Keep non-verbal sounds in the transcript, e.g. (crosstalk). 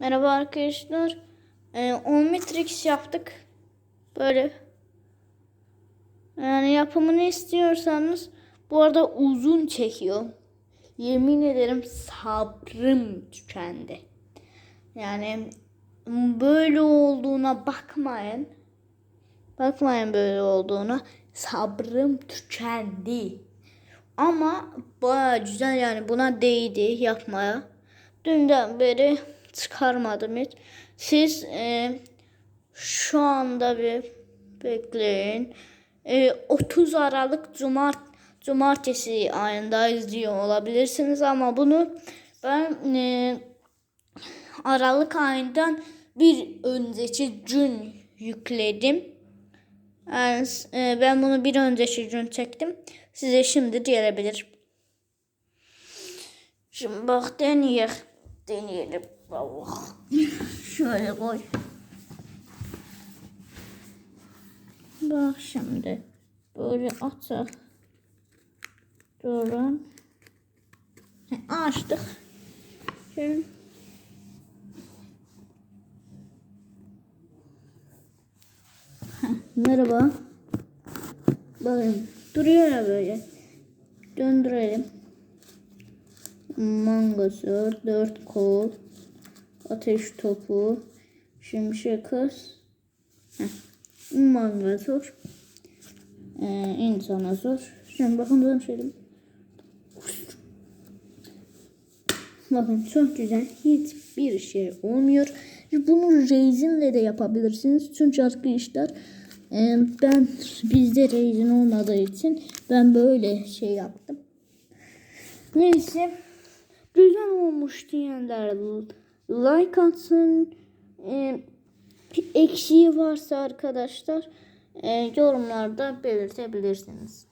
Merhaba arkadaşlar. Ee, Omnitrix yaptık. Böyle. Yani yapımını istiyorsanız bu arada uzun çekiyor. Yemin ederim sabrım tükendi. Yani böyle olduğuna bakmayın. Bakmayın böyle olduğuna. Sabrım tükendi. Ama baya güzel yani buna değdi yapmaya. Dünden beri çıkarmadım hiç. Siz e, şu anda bir bekleyin. E, 30 Aralık Cumart Cumartesi ayında izliyor olabilirsiniz ama bunu ben e, Aralık ayından bir önceki gün yükledim. Yani, e, ben bunu bir önceki gün çektim. Size şimdi gelebilir. Şimdi bak deneyelim. Deneyelim. Allah. (laughs) Şöyle koy. Bak şimdi. Böyle atar. Durun. Açtık. Şimdi. Merhaba. Bakın duruyor ya böyle. Döndürelim. Mangası, dört kol, ateş topu, şimşek kız, Heh. mangazor, ee, insanazor. Şimdi bakın dönüşelim. Bakın çok güzel. Hiçbir şey olmuyor. Bunu reizinle de yapabilirsiniz. Çünkü arkadaşlar e, ben bizde reizin olmadığı için ben böyle şey yaptım. Neyse. Güzel olmuş diyenler like atsın. E, eksiği varsa arkadaşlar e, yorumlarda belirtebilirsiniz.